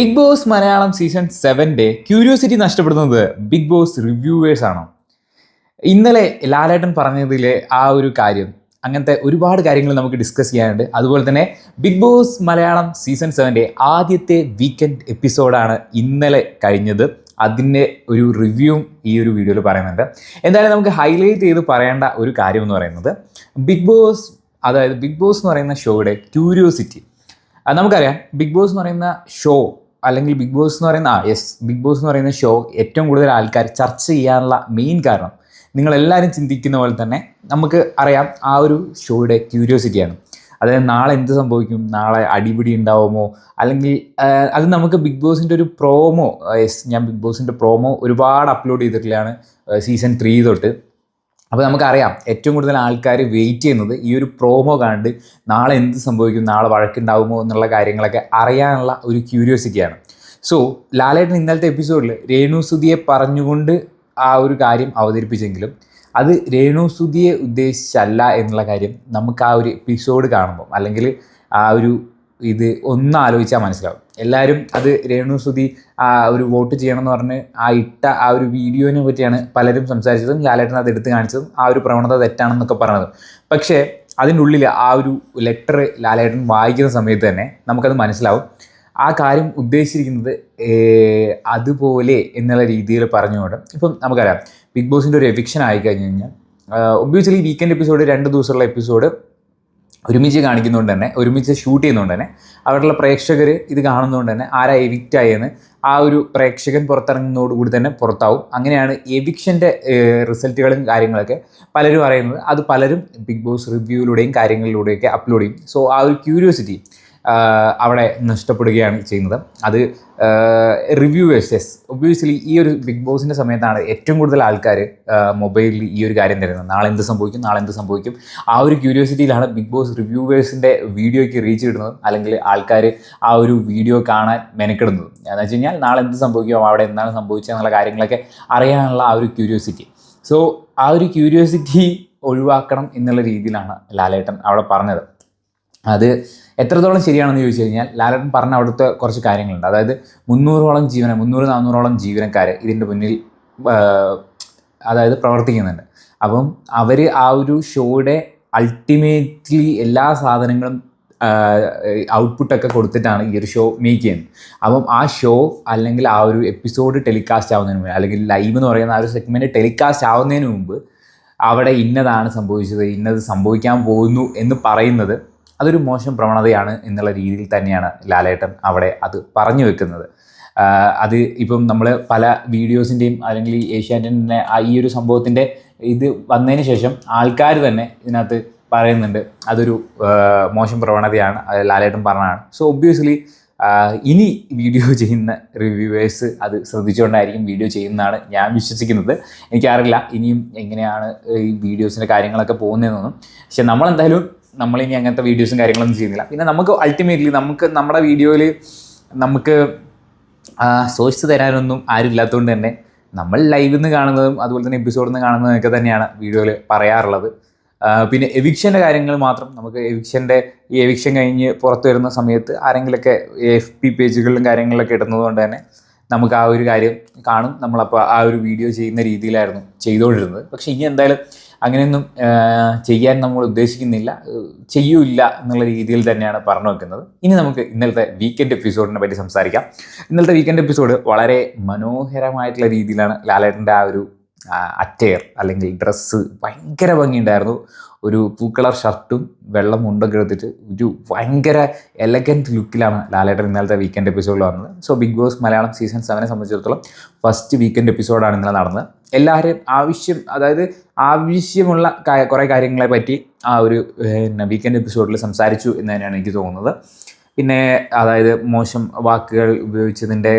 Big boss Malayalam season സെവന്റെ curiosity നഷ്ടപ്പെടുന്നത് big boss reviewers ആണോ? ഇന്നലെ ലാലേട്ടൻ പറഞ്ഞതിലെ ആ ഒരു കാര്യം അങ്ങനത്തെ ഒരുപാട് കാര്യങ്ങൾ നമുക്ക് ഡിസ്കസ് ചെയ്യാനുണ്ട്. അതുപോലെ തന്നെ ബിഗ് ബോസ് മലയാളം സീസൺ സെവന്റെ ആദ്യത്തെ വീക്കെൻഡ് എപ്പിസോഡാണ് ഇന്നലെ കഴിഞ്ഞത്. അതിന്റെ ഒരു റിവ്യൂവും ഈ ഒരു വീഡിയോയിൽ പറയുന്നുണ്ട്. എന്തായാലും നമുക്ക് ഹൈലൈറ്റ് ചെയ്ത് പറയേണ്ട ഒരു കാര്യം എന്ന് പറയുന്നത് ബിഗ് ബോസ് അതായത് ബിഗ് ബോസ് എന്ന് പറയുന്ന ഷോയുടെ ക്യൂരിയോസിറ്റി നമുക്കറിയാം ബിഗ് ബോസ് എന്ന് പറയുന്ന ഷോ അല്ലെങ്കിൽ ബിഗ് ബോസ് എന്ന് പറയുന്ന ആ യെസ് ബിഗ് ബോസ് എന്ന് പറയുന്ന ഷോ ഏറ്റവും കൂടുതൽ ആൾക്കാർ ചർച്ച ചെയ്യാനുള്ള മെയിൻ കാരണം നിങ്ങളെല്ലാവരും ചിന്തിക്കുന്ന പോലെ തന്നെ നമുക്ക് അറിയാം ആ ഒരു ഷോയുടെ ക്യൂരിയോസിറ്റിയാണ് അതായത് നാളെ എന്ത് സംഭവിക്കും? നാളെ അടിപിടി ഉണ്ടാവുമോ? അല്ലെങ്കിൽ അത് നമുക്ക് ബിഗ് ബോസിന്റെ ഒരു പ്രോമോ യെസ് ഞാൻ ബിഗ് ബോസിന്റെ പ്രോമോ ഒരുപാട് അപ്ലോഡ് ചെയ്തിട്ടുള്ളതാണ് സീസൺ ത്രീ തൊട്ട്. അപ്പോൾ നമുക്കറിയാം ഏറ്റവും കൂടുതൽ ആൾക്കാർ വെയിറ്റ് ചെയ്യുന്നത് ഈ ഒരു പ്രോമോ കണ്ട് നാളെ എന്ത് സംഭവിക്കും നാളെ വഴക്കുണ്ടാവുമോ എന്നുള്ള കാര്യങ്ങളൊക്കെ അറിയാനുള്ള ഒരു ക്യൂരിയോസിറ്റിയാണ് സോ ലാലേട്ടൻ ഇന്നലത്തെ എപ്പിസോഡിൽ രേണു സുധിയെ പറഞ്ഞുകൊണ്ട് ആ ഒരു കാര്യം അവതരിപ്പിച്ചെങ്കിലും അത് രേണു സുധിയെ ഉദ്ദേശിച്ചല്ല എന്നുള്ള കാര്യം നമുക്ക് ആ ഒരു എപ്പിസോഡ് കാണുമ്പോൾ അല്ലെങ്കിൽ ആ ഒരു ഇത് ഒന്ന് ആലോചിച്ചാൽ മനസ്സിലാവും. എല്ലാവരും അത് രേണു സുധി ആ ഒരു വോട്ട് ചെയ്യണം എന്ന് പറഞ്ഞ് ആ ഇട്ട ആ ഒരു വീഡിയോനെ പറ്റിയാണ് പലരും സംസാരിച്ചതും ലാലേട്ടൻ അത് എടുത്ത് കാണിച്ചതും ആ ഒരു പ്രവണത തെറ്റാണെന്നൊക്കെ പറഞ്ഞത്. പക്ഷേ അതിന്റെ ഉള്ളിൽ ആ ഒരു ലെറ്റർ ലാലേട്ടൻ വായിക്കുന്ന സമയത്ത് തന്നെ നമുക്കത് മനസ്സിലാവും. ആ കാര്യം ഉദ്ദേശിച്ചിരിക്കുന്നത് അതുപോലെ എന്നുള്ള രീതിയിൽ പറഞ്ഞുകൊണ്ട് ഇപ്പം നമുക്കറിയാം ബിഗ് ബോസിന്റെ ഒരു എവിക്ഷൻ ആയി കഴിഞ്ഞ് കഴിഞ്ഞാൽ ഒബ്വിയസ്ലി വീക്കെൻഡ് എപ്പിസോഡ് രണ്ട് ദിവസമുള്ള എപ്പിസോഡ് ഒരുമിച്ച് കാണിക്കുന്നതുകൊണ്ട് തന്നെ ഒരുമിച്ച് ഷൂട്ട് ചെയ്യുന്നതുകൊണ്ട് തന്നെ അവിടെയുള്ള പ്രേക്ഷകർ ഇത് കാണുന്നതുകൊണ്ട് തന്നെ ആരാ എവിക്റ്റ് ആയെന്ന് ആ ഒരു പ്രേക്ഷകൻ പുറത്തിറങ്ങുന്നതോടുകൂടി തന്നെ പുറത്താവും. അങ്ങനെയാണ് എവിക്ഷന്റെ റിസൾട്ടുകളും കാര്യങ്ങളൊക്കെ പലരും അറിയുന്നത്. അത് പലരും ബിഗ് ബോസ് റിവ്യൂയിലൂടെയും കാര്യങ്ങളിലൂടെയൊക്കെ അപ്ലോഡ് ചെയ്യും. സോ ആ ഒരു ക്യൂരിയോസിറ്റി അവിടെ നഷ്ടപ്പെടുകയാണ് ചെയ്യുന്നത്. അത് റിവ്യൂവേഴ്സ് ഒബ്വിയസ്ലി ഈ ഒരു ബിഗ് ബോസിന്റെ സമയത്താണ് ഏറ്റവും കൂടുതൽ ആൾക്കാർ മൊബൈലിൽ ഈ ഒരു കാര്യം തരുന്നത്. നാളെ എന്ത് സംഭവിക്കും നാളെ എന്ത് സംഭവിക്കും. ആ ഒരു ക്യൂരിയോസിറ്റിയിലാണ് ബിഗ് ബോസ് റിവ്യൂവേഴ്സിന്റെ വീഡിയോയ്ക്ക് റീച്ച് കിട്ടുന്നത്. അല്ലെങ്കിൽ ആൾക്കാർ ആ ഒരു വീഡിയോ കാണാൻ മെനക്കെടുന്നത്. എന്ന് വെച്ച് കഴിഞ്ഞാൽ നാളെ എന്ത് സംഭവിക്കും അവിടെ എന്താണ് സംഭവിച്ചതെന്നുള്ള കാര്യങ്ങളൊക്കെ അറിയാനുള്ള ആ ഒരു ക്യൂരിയോസിറ്റി സോ ആ ഒരു ക്യൂരിയോസിറ്റി ഒഴിവാക്കണം എന്നുള്ള രീതിയിലാണ് ലാലേട്ടൻ അവിടെ പറഞ്ഞത്. അത് എത്രത്തോളം ശരിയാണെന്ന് ചോദിച്ചു കഴിഞ്ഞാൽ ലാലേട്ടൻ പറഞ്ഞ അവിടുത്തെ കുറച്ച് കാര്യങ്ങളുണ്ട്. അതായത് മുന്നൂറോളം ജീവന മുന്നൂറ് നാനൂറോളം ജീവനക്കാർ ഇതിന്റെ മുന്നിൽ അതായത് പ്രവർത്തിക്കുന്നുണ്ട്. അപ്പം അവർ ആ ഒരു ഷോയുടെ അൾട്ടിമേറ്റ്ലി എല്ലാ സാധനങ്ങളും ഔട്ട്പുട്ടൊക്കെ കൊടുത്തിട്ടാണ് ഈ ഒരു ഷോ മേക്ക് ചെയ്യുന്നത്. അപ്പം ആ ഷോ അല്ലെങ്കിൽ ആ ഒരു എപ്പിസോഡ് ടെലികാസ്റ്റ് ആവുന്നതിന് മുമ്പ് അല്ലെങ്കിൽ ലൈവ് എന്ന് പറയുന്ന ആ ഒരു സെഗ്മെന്റ് ടെലികാസ്റ്റ് ആവുന്നതിന് മുമ്പ് അവിടെ ഇന്നതാണ് സംഭവിച്ചത് ഇന്നത് സംഭവിക്കാൻ പോകുന്നു എന്ന് പറയുന്നത് അതൊരു മോശം പ്രവണതയാണ് എന്നുള്ള രീതിയിൽ തന്നെയാണ് ലാലേട്ടൻ അവിടെ അത് പറഞ്ഞു വെക്കുന്നത്. അത് ഇപ്പം നമ്മൾ പല വീഡിയോസിന്റെയും അല്ലെങ്കിൽ ഏഷ്യാനെറ്റിന്റെ ഈ ഒരു സംഭവത്തിന്റെ ഇത് വന്നതിന് ശേഷം ആൾക്കാർ തന്നെ ഇതിനകത്ത് പറയുന്നുണ്ട് അതൊരു മോശം പ്രവണതയാണ് ലാലേട്ടൻ പറഞ്ഞതാണ്. സോ ഒബ്വിയസ്ലി ഇനി വീഡിയോ ചെയ്യുന്ന റിവ്യൂവേഴ്സ് അത് ശ്രദ്ധിച്ചുകൊണ്ടായിരിക്കും വീഡിയോ ചെയ്യുന്നതാണ് ഞാൻ വിശ്വസിക്കുന്നത്. എനിക്കറിയില്ല ഇനിയും എങ്ങനെയാണ് ഈ വീഡിയോസിന്റെ കാര്യങ്ങളൊക്കെ പോകുന്നതെന്നൊന്നും. പക്ഷെ നമ്മളെന്തായാലും നമ്മളിനി അങ്ങനത്തെ വീഡിയോസും കാര്യങ്ങളൊന്നും ചെയ്യുന്നില്ല. പിന്നെ നമുക്ക് അൾട്ടിമേറ്റ്ലി നമുക്ക് നമ്മുടെ വീഡിയോയിൽ നമുക്ക് സോഴ്സ് തരാനൊന്നും ആരുമില്ലാത്തതുകൊണ്ട് തന്നെ നമ്മൾ ലൈവിൽ നിന്ന് കാണുന്നതും അതുപോലെ തന്നെ എപ്പിസോഡിൽ നിന്ന് കാണുന്നതൊക്കെ തന്നെയാണ് വീഡിയോയിൽ പറയാറുള്ളത്. പിന്നെ എവിക്ഷന്റെ കാര്യങ്ങൾ മാത്രം നമുക്ക് എവിക്ഷന്റെ ഈ എവിക്ഷൻ കഴിഞ്ഞ് പുറത്തു വരുന്ന സമയത്ത് ആരെങ്കിലുമൊക്കെ എഫ് പി പേജുകളിലും കാര്യങ്ങളിലൊക്കെ ഇടുന്നതുകൊണ്ട് തന്നെ നമുക്ക് ആ ഒരു കാര്യം കാണും. നമ്മളപ്പോൾ ആ ഒരു വീഡിയോ ചെയ്യുന്ന രീതിയിലായിരുന്നു ചെയ്തുകൊണ്ടിരുന്നത് പക്ഷേ ഇനി എന്തായാലും അങ്ങനെയൊന്നും ചെയ്യാൻ നമ്മൾ ഉദ്ദേശിക്കുന്നില്ല. ചെയ്യൂല എന്നുള്ള രീതിയിൽ തന്നെയാണ് പറഞ്ഞു വെക്കുന്നത്. ഇനി നമുക്ക് ഇന്നലത്തെ വീക്കെൻഡ് എപ്പിസോഡിനെ പറ്റി സംസാരിക്കാം. ഇന്നലത്തെ വീക്കെൻഡ് എപ്പിസോഡ് വളരെ മനോഹരമായിട്ടുള്ള രീതിയിലാണ് ലാലേട്ടന്റെ ആ ഒരു അറ്റയർ അല്ലെങ്കിൽ ഡ്രസ്സ് ഭയങ്കര ഭംഗിയുണ്ടായിരുന്നു. ഒരു പൂക്കളർ ഷർട്ടും വെള്ളം മുണ്ടൊക്കെ എടുത്തിട്ട് ഒരു ഭയങ്കര എലഗന്റ് ലുക്കിലാണ് ലാലേട്ടൻ ഇന്നലത്തെ വീക്കെൻഡ് എപ്പിസോഡിൽ വന്നത്. So big boss Malayalam season സെവനെ സംബന്ധിച്ചിടത്തോളം ഫസ്റ്റ് വീക്കെൻഡ് എപ്പിസോഡാണ് ഇന്നലെ നടന്നത്. എല്ലാവരും ആവശ്യം അതായത് ആവശ്യമുള്ള കുറേ കാര്യങ്ങളെ പറ്റി ആ ഒരു പിന്നെ വീക്കെൻഡ് എപ്പിസോഡിൽ സംസാരിച്ചു എന്ന് തന്നെയാണ് എനിക്ക് തോന്നുന്നത്. പിന്നെ അതായത് മോശം വാക്കുകൾ ഉപയോഗിച്ചതിന്റെ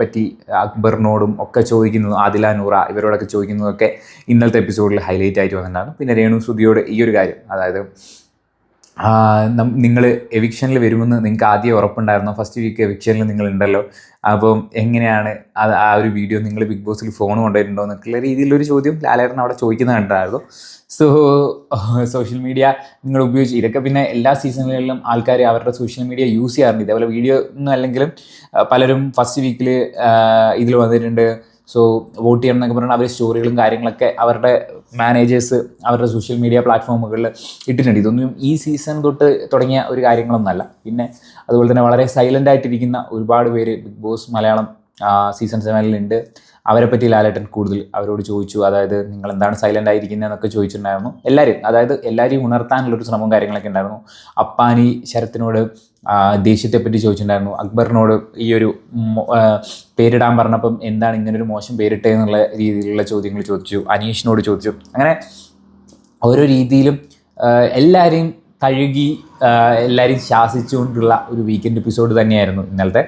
പറ്റി അക്ബറിനോടും ഒക്കെ ചോദിക്കുന്നതും ആദില നൂറ ഇവരോടൊക്കെ ചോദിക്കുന്നതൊക്കെ ഇന്നലത്തെ എപ്പിസോഡിൽ ഹൈലൈറ്റ് ആയിട്ട് വന്നിട്ടുണ്ടായിരുന്നു പിന്നെ രേണു സുധിയോട് ഈ ഒരു കാര്യം അതായത് നിങ്ങൾ എവിക്ഷനിൽ വരുമെന്ന് നിങ്ങൾക്ക് ആദ്യം ഉറപ്പുണ്ടായിരുന്നു. ഫസ്റ്റ് വീക്ക് എവിക്ഷനിൽ നിങ്ങൾ ഉണ്ടല്ലോ. അപ്പം എങ്ങനെയാണ് അത് ആ ഒരു വീഡിയോ നിങ്ങൾ ബിഗ് ബോസിൽ ഫോൺ കൊണ്ടുവരുന്നുണ്ടോ എന്നൊക്കെയുള്ള രീതിയിലൊരു ചോദ്യം ലാലേട്ടൻ അവിടെ ചോദിക്കുന്നത് കണ്ടായിരുന്നു. സോ സോഷ്യൽ മീഡിയ നിങ്ങൾ ഉപയോഗിച്ച് ഇതൊക്കെ പിന്നെ എല്ലാ സീസണുകളിലും ആൾക്കാർ അവരുടെ സോഷ്യൽ മീഡിയ യൂസ് ചെയ്യാറുണ്ട്. ഇതേപോലെ വീഡിയോ ഒന്നും അല്ലെങ്കിലും പലരും ഫസ്റ്റ് വീക്കിൽ ഇതിൽ വന്നിട്ടുണ്ട്. സോ വോട്ട് ചെയ്യണം എന്നൊക്കെ പറഞ്ഞാൽ അവർ സ്റ്റോറികളും കാര്യങ്ങളൊക്കെ അവരുടെ മാനേജേഴ്സ് അവരുടെ സോഷ്യൽ മീഡിയ പ്ലാറ്റ്ഫോമുകളിൽ ഇട്ടിട്ടുണ്ട്. ഇതൊന്നും ഈ സീസൺ തൊട്ട് തുടങ്ങിയ ഒരു കാര്യങ്ങളൊന്നുമല്ല. പിന്നെ അതുപോലെ തന്നെ വളരെ സൈലന്റ് ആയിട്ടിരിക്കുന്ന ഒരുപാട് പേര് ബിഗ് ബോസ് മലയാളം സീസൺ സെവനിലുണ്ട് അവരെ പറ്റി ലാലേട്ടൻ കൂടുതൽ അവരോട് ചോദിച്ചു. അതായത് നിങ്ങൾ എന്താണ് സൈലന്റ് സൈലന്റ് ആയിരിക്കുന്നതെന്നൊക്കെ ചോദിച്ചിട്ടുണ്ടായിരുന്നു. എല്ലാവരും അതായത് എല്ലാവരെയും ഉണർത്താനുള്ളൊരു ശ്രമവും കാര്യങ്ങളൊക്കെ ഉണ്ടായിരുന്നു. അപ്പാനി ശരത്തിനോട് ദേഷ്യത്തെ ദേഷ്യത്തെപ്പറ്റി ചോദിച്ചിട്ടുണ്ടായിരുന്നു. അക്ബറിനോട് ഈ ഒരു പേരിടാൻ പറഞ്ഞപ്പം എന്താണ് ഇങ്ങനൊരു മോശം പേരിട്ടേ എന്നുള്ള രീതിയിലുള്ള ചോദ്യങ്ങൾ ചോദിച്ചു. അനീഷിനോട് ചോദിച്ചു. അങ്ങനെ ഓരോ രീതിയിലും എല്ലാവരെയും കഴുകി എല്ലാവരെയും ശാസിച്ചുകൊണ്ടുള്ള ഒരു വീക്കെൻഡ് എപ്പിസോഡ് തന്നെയായിരുന്നു ഇന്നലത്തെ.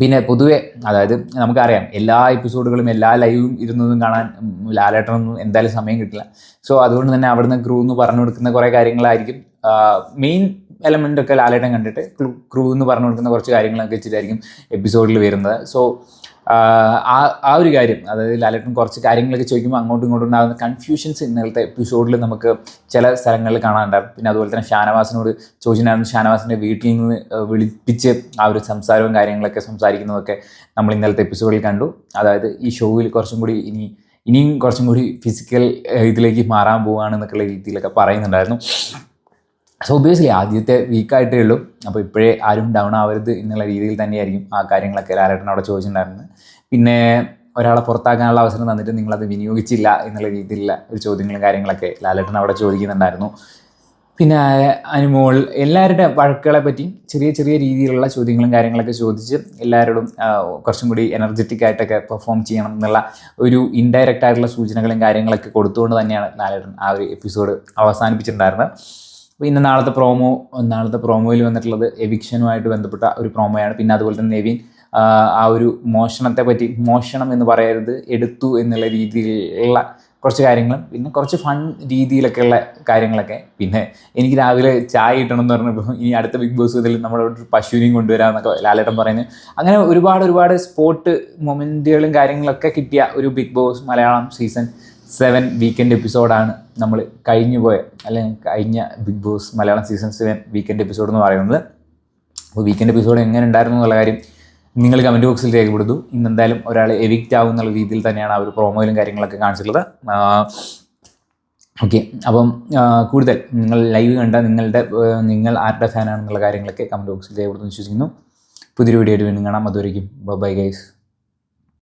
പിന്നെ പൊതുവെ അതായത് നമുക്കറിയാം എല്ലാ എപ്പിസോഡുകളും എല്ലാ ലൈവും ഇരുന്നതും കാണാൻ ലാലേട്ടനൊന്നും എന്തായാലും സമയം കിട്ടില്ല. സോ അതുകൊണ്ട് തന്നെ അവിടുന്ന് ക്രൂ എന്ന് പറഞ്ഞു കൊടുക്കുന്ന കുറേ കാര്യങ്ങളായിരിക്കും. മെയിൻ എലമെന്റ് ഒക്കെ ലാലേട്ടൻ കണ്ടിട്ട് ക്രൂ എന്ന് പറഞ്ഞു കൊടുക്കുന്ന കുറച്ച് കാര്യങ്ങളൊക്കെ വെച്ചിട്ടായിരിക്കും എപ്പിസോഡിൽ വരുന്നത്. സോ ആ ആ ഒരു കാര്യം അതായത് ലാലേട്ടൻ കുറച്ച് കാര്യങ്ങളൊക്കെ ചോദിക്കുമ്പോൾ അങ്ങോട്ടും ഇങ്ങോട്ടും ഉണ്ടാകുന്ന കൺഫ്യൂഷൻസ് ഇന്നലത്തെ എപ്പിസോഡിൽ നമുക്ക് ചില സ്ഥലങ്ങളിൽ കാണാനുണ്ടായിരുന്നു പിന്നെ അതുപോലെ തന്നെ ഷാനവാസിനോട് ചോദിച്ചിട്ടുണ്ടായിരുന്നു ഷാനവാസിന്റെ വീട്ടിൽ നിന്ന് വിളിപ്പിച്ച് ആ ഒരു സംസാരവും കാര്യങ്ങളൊക്കെ സംസാരിക്കുന്നതൊക്കെ നമ്മൾ ഇന്നലത്തെ എപ്പിസോഡിൽ കണ്ടു. അതായത് ഈ ഷോയിൽ കുറച്ചും കൂടി ഇനി ഇനിയും കുറച്ചും കൂടി ഫിസിക്കൽ ഇതിലേക്ക് മാറാൻ പോവുകയാണെന്നൊക്കെയുള്ള രീതിയിലൊക്കെ പറയുന്നുണ്ടായിരുന്നു. സോ ഒബിയസ്ലി ആദ്യത്തെ വീക്കായിട്ടേ ഉള്ളൂ. അപ്പോൾ ഇപ്പോഴേ ആരും ഡൗൺ ആവരുത് എന്നുള്ള രീതിയിൽ തന്നെയായിരിക്കും ആ കാര്യങ്ങളൊക്കെ ലാലേട്ടൻ അവിടെ ചോദിച്ചിട്ടുണ്ടായിരുന്നത്. പിന്നെ ഒരാളെ പുറത്താക്കാനുള്ള അവസരം തന്നിട്ട് നിങ്ങളത് വിനിയോഗിച്ചില്ല എന്നുള്ള രീതിയിലുള്ള ഒരു ചോദ്യങ്ങളും കാര്യങ്ങളൊക്കെ ലാലേട്ടൻ അവിടെ ചോദിക്കുന്നുണ്ടായിരുന്നു. പിന്നെ അനുമോൾ എല്ലാവരുടെ വഴക്കുകളെ പറ്റി ചെറിയ ചെറിയ രീതിയിലുള്ള ചോദ്യങ്ങളും കാര്യങ്ങളൊക്കെ ചോദിച്ച് എല്ലാവരോടും കുറച്ചും കൂടി എനർജറ്റിക് ആയിട്ടൊക്കെ പെർഫോം ചെയ്യണം എന്നുള്ള ഒരു ഇൻഡയറക്റ്റ് ആയിട്ടുള്ള സൂചനകളും കാര്യങ്ങളൊക്കെ കൊടുത്തുകൊണ്ട് തന്നെയാണ് ലാലേട്ടൻ ആ ഒരു എപ്പിസോഡ് അവസാനിപ്പിച്ചിട്ടുണ്ടായിരുന്നത്. ഇന്ന് നാളത്തെ പ്രോമോ നാളത്തെ പ്രോമോയിൽ വന്നിട്ടുള്ളത് എവിക്ഷനുമായിട്ട് ബന്ധപ്പെട്ട ഒരു പ്രോമോയാണ് പിന്നെ അതുപോലെ തന്നെ നെവിൻ ആ, ഒരു മോഷണത്തെ പറ്റി മോഷണം എന്ന് പറയരുത് എടുത്തു എന്നുള്ള രീതിയിലുള്ള കുറച്ച് കാര്യങ്ങളും പിന്നെ കുറച്ച് ഫൺ രീതിയിലൊക്കെയുള്ള കാര്യങ്ങളൊക്കെ. പിന്നെ എനിക്ക് രാവിലെ ചായ കിട്ടണം എന്ന് പറഞ്ഞപ്പോൾ ഇനി അടുത്ത ബിഗ് ബോസ് ഇതിൽ നമ്മുടെ പശുവിനെയും കൊണ്ടുവരാമെന്നൊക്കെ ലാലേട്ടൻ പറയുന്നത്. അങ്ങനെ ഒരുപാട് ഒരുപാട് സ്പോട്ട് മൊമെന്റുകളും കാര്യങ്ങളൊക്കെ കിട്ടിയ ഒരു big boss Malayalam season seven weekend എപ്പിസോഡാണ് നമ്മൾ കഴിഞ്ഞു പോയ അല്ലെങ്കിൽ കഴിഞ്ഞ big boss Malayalam season seven weekend episode എന്ന് പറയുന്നത്. അപ്പോൾ വീക്കെൻഡ് എപ്പിസോഡ് എങ്ങനെ ഉണ്ടായിരുന്നു എന്നുള്ള കാര്യം നിങ്ങൾ കമന്റ് ബോക്സിൽ രേഖപ്പെടുത്തു. ഇന്ന് എന്തായാലും ഒരാൾ എവിക്റ്റ് ആവും എന്നുള്ള രീതിയിൽ തന്നെയാണ് ആ ഒരു പ്രോമോയിലും കാര്യങ്ങളൊക്കെ കാണിച്ചിട്ടുള്ളത്. ഓക്കെ അപ്പം കൂടുതൽ നിങ്ങൾ ലൈവ് കണ്ട നിങ്ങളുടെ നിങ്ങൾ ആരുടെ ഫാനാണെന്നുള്ള കാര്യങ്ങളൊക്കെ കമന്റ് ബോക്സിൽ രേഖപ്പെടുത്തുന്നു വിശ്വസിക്കുന്നു. പുതിയൊരു വീഡിയോ ആയിട്ട് വീണ്ടും കാണാം. അതുവരെയും ബൈ ഗൈസ്